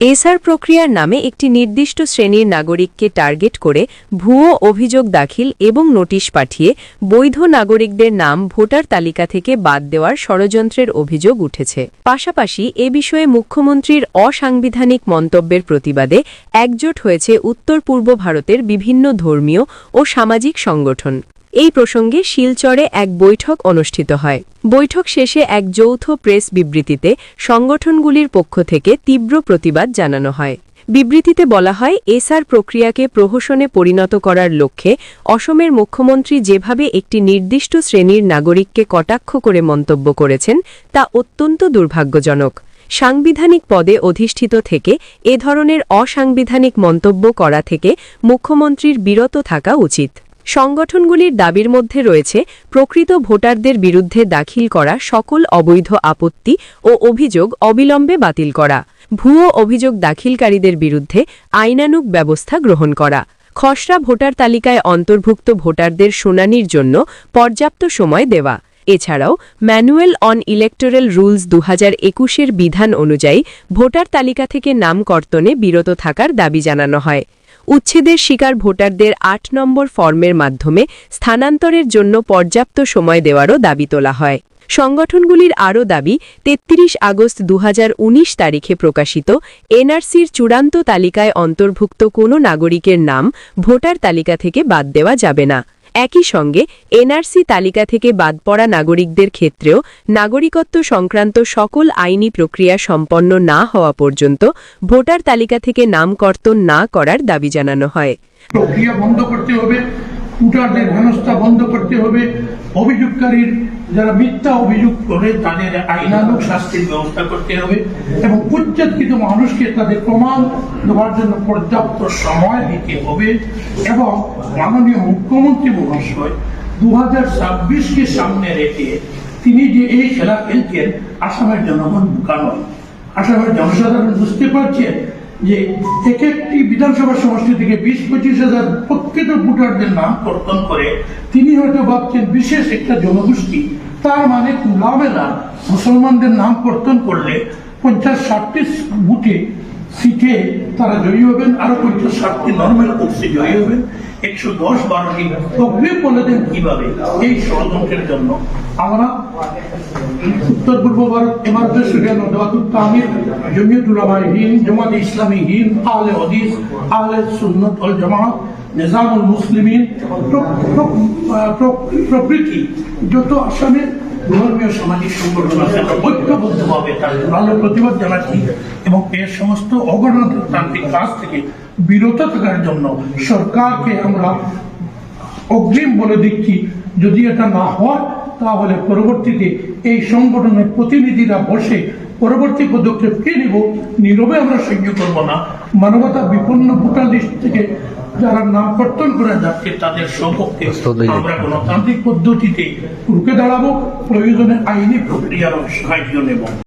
SR প্রক্রিয়ার নামে একটি নির্দিষ্ট শ্রেণির নাগরিককে টার্গেট করে ভুয়ো অভিযোগ দাখিল এবং নোটিশ পাঠিয়ে বৈধ নাগরিকদের নাম ভোটার তালিকা থেকে বাদ দেওয়ার ষড়যন্ত্রের অভিযোগ উঠেছে। পাশাপাশি এ বিষয়ে মুখ্যমন্ত্রীর অসাংবিধানিক মন্তব্যের প্রতিবাদে একজোট হয়েছে উত্তর পূর্ব ভারতের বিভিন্ন ধর্মীয় ও সামাজিক সংগঠন। এই প্রসঙ্গে শিলচরে এক বৈঠক অনুষ্ঠিত হয়। বৈঠক শেষে এক যৌথ প্রেস বিবৃতিতে সংগঠনগুলির পক্ষ থেকে তীব্র প্রতিবাদ জানানো হয়। বিবৃতিতে বলা হয়, এসআর প্রক্রিয়াকে প্রহসনে পরিণত করার লক্ষ্যে অসমের মুখ্যমন্ত্রী যেভাবে একটি নির্দিষ্ট শ্রেণির নাগরিককে কটাক্ষ করে মন্তব্য করেছেন, তা অত্যন্ত দুর্ভাগ্যজনক। সাংবিধানিক পদে অধিষ্ঠিত থেকে এ ধরনের অসাংবিধানিক মন্তব্য করা থেকে মুখ্যমন্ত্রীর বিরত থাকা উচিত। সংগঠনগুলির দাবির মধ্যে রয়েছে প্রকৃত ভোটারদের বিরুদ্ধে দাখিল করা সকল অবৈধ আপত্তি ও অভিযোগ অবিলম্বে বাতিল করা, ভুয়ো অভিযোগ দাখিলকারীদের বিরুদ্ধে আইনানুগ ব্যবস্থা গ্রহণ করা, খসড়া ভোটার তালিকায় অন্তর্ভুক্ত ভোটারদের শুনানির জন্য পর্যাপ্ত সময় দেওয়া। এছাড়াও, ম্যানুয়াল অন ইলেকটোরাল রুলস দু হাজার বিধান অনুযায়ী ভোটার তালিকা থেকে নাম কর্তনে বিরত থাকার দাবি জানানো হয়। উচ্ছেদের শিকার ভোটারদের আট নম্বর ফর্মের মাধ্যমে স্থানান্তরের জন্য পর্যাপ্ত সময় দেওয়ারও দাবি তোলা হয়। সংগঠনগুলির আরও দাবি ৩৩ আগস্ট দু হাজার উনিশ তারিখে প্রকাশিত এনআরসির চূড়ান্ত তালিকায় অন্তর্ভুক্ত কোনো নাগরিকের নাম ভোটার তালিকা থেকে বাদ দেওয়া যাবে না। একই সঙ্গে এনআরসি তালিকা থেকে বাদ পড়া নাগরিকদের ক্ষেত্রেও নাগরিকত্ব সংক্রান্ত সকল আইনি প্রক্রিয়া সম্পন্ন না হওয়া পর্যন্ত ভোটার তালিকা থেকে নাম কর্তন না করার দাবি জানানো হয়। প্রক্রিয়া বন্ধ করতে হবে। ভোটারদের হেনস্থা বন্ধ করতে হবে। অভিযোগকারীর যারা মিথ্যা অভিযোগ করে, তাদের আইনানুগ শাস্তির ব্যবস্থা করতে হবে এবং উচ্ছেদকৃত মানুষকে তাদের প্রমাণ দেওয়ার জন্য পর্যাপ্ত সময় দিতে হবে এবং মাননীয় মুখ্যমন্ত্রী মহাশয় দু হাজার ছাব্বিশকে সামনে রেখে তিনি যে এই খেলা খেলছেন আসামের জনগণ নয় আসামের জনসাধারণ বুঝতে পারছেন যে এক একটি বিধানসভা সমষ্টি থেকে বিশ, পঁচিশ হাজার প্রকৃত ভোটারদের নাম কর্তন করে তিনি হয়তো ভাবছেন বিশেষ একটা জনগোষ্ঠী। তার মানে খোলামেলা মুসলমানদের নাম কর্তন করলে পঞ্চাশ, ষাটটি বুথে সিটে তারা জয়ী হবেন, আরও পঞ্চাশ, ষাটটি নর্মাল কোর্সে জয়ী হবেন। একশো দশ, বারোটি তবে বলে দেন কীভাবে? এই ষড়যন্ত্রের জন্য। আমরা উত্তর পূর্ব ভারত এমারতের সুরিয়া নদাতুল তামির জমিয়ত উলামায়ে হিন্দ ইসলামী হিন্দ আহলে হদিস আহলে সুন্নত ওয়াল জামাত নিজামুল মুসলিমিন প্র- প্র- আহ, প্র- প্রভৃতি যত আসামের ধর্মীয় সামাজিক সংগঠন আছে ঐক্যবদ্ধভাবে তার ভালো প্রতিবাদ জানাচ্ছি এবং এর সমস্ত অগণতান্ত্রিক কাজ থেকে বিরত থাকার জন্য সরকারকে আমরা অগ্রিম বলে দিচ্ছি যদি এটা না হয় তাহলে পরবর্তীতে এই সংগঠনের প্রতিনিধিরা বসে পরবর্তী পদক্ষেপ কে নিব? নীরবে আমরা সহ্য করব না। মানবতা বিপন্ন ভোটার লিস্ট থেকে যারা নাম কর্তন করে যাচ্ছে তাদের সপক্ষে আমরা গণতান্ত্রিক পদ্ধতিতে রুখে দাঁড়াবো। প্রয়োজনে আইনি প্রক্রিয়ার সাহায্য নেব।